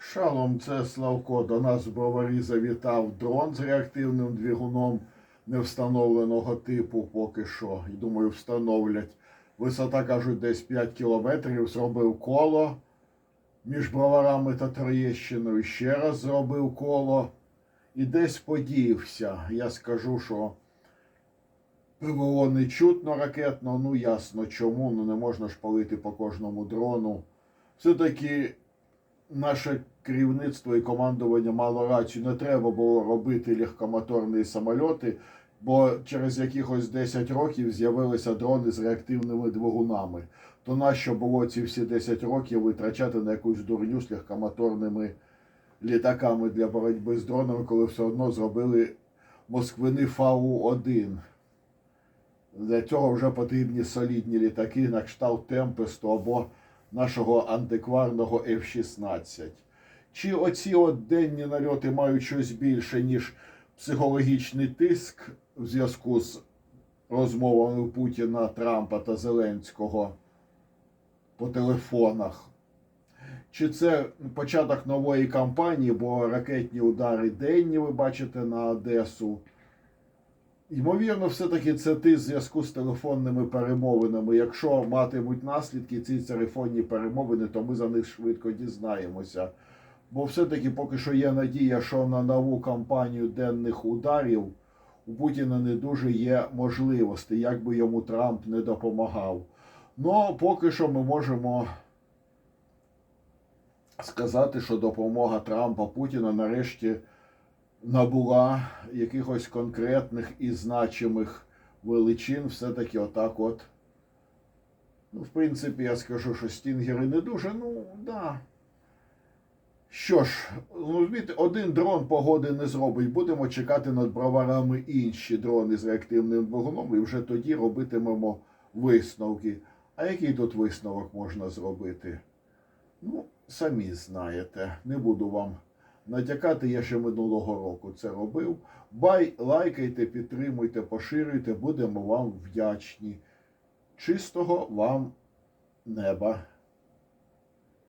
Шалом, це Славко. До нас в броварі завітав дрон з реактивним двигуном невстановленого типу поки що. І думаю, встановлять. Висота, кажуть, десь 5 кілометрів. Зробив коло між броварами та Троєщиною. Ще раз зробив коло і десь подівся. Я скажу, що ПВО не чутно ракетно, ну ясно чому. Ну не можна ж палити по кожному дрону. Все-таки наше керівництво і командування мало рацію. Не треба було робити легкомоторні самольоти, бо через якихось 10 років з'явилися дрони з реактивними двигунами. То нащо було ці всі 10 років витрачати на якусь дурню з легкомоторними літаками для боротьби з дронами, коли все одно зробили Москвини Фау-1. Для цього вже потрібні солідні літаки на кшталт Темпесту або нашого антикварного F-16. Чи оці денні нальоти мають щось більше, ніж психологічний тиск в зв'язку з розмовами Путіна, Трампа та Зеленського по телефонах? Чи це початок нової кампанії, бо ракетні удари денні, ви бачите, на Одесу? Ймовірно, все-таки це ти в зв'язку з телефонними перемовинами. Якщо матимуть наслідки ці телефонні перемовини, то ми за них швидко дізнаємося. Бо все-таки поки що є надія, що на нову кампанію денних ударів у Путіна не дуже є можливості, як би йому Трамп не допомагав. Ну, поки що ми можемо сказати, що допомога Трампа Путіна нарешті набула якихось конкретних і значимих величин, все-таки отак от. Ну, в принципі, я скажу, що стінгери не дуже, ну, да. Що ж, ну, розумієте, один дрон погоди не зробить. Будемо чекати над броварами інші дрони з реактивним двигуном і вже тоді робитимемо висновки. А який тут висновок можна зробити? Ну, самі знаєте, не буду вам натякати, я ще минулого року це робив. Бай, лайкайте, підтримуйте, поширюйте, будемо вам вдячні. Чистого вам неба!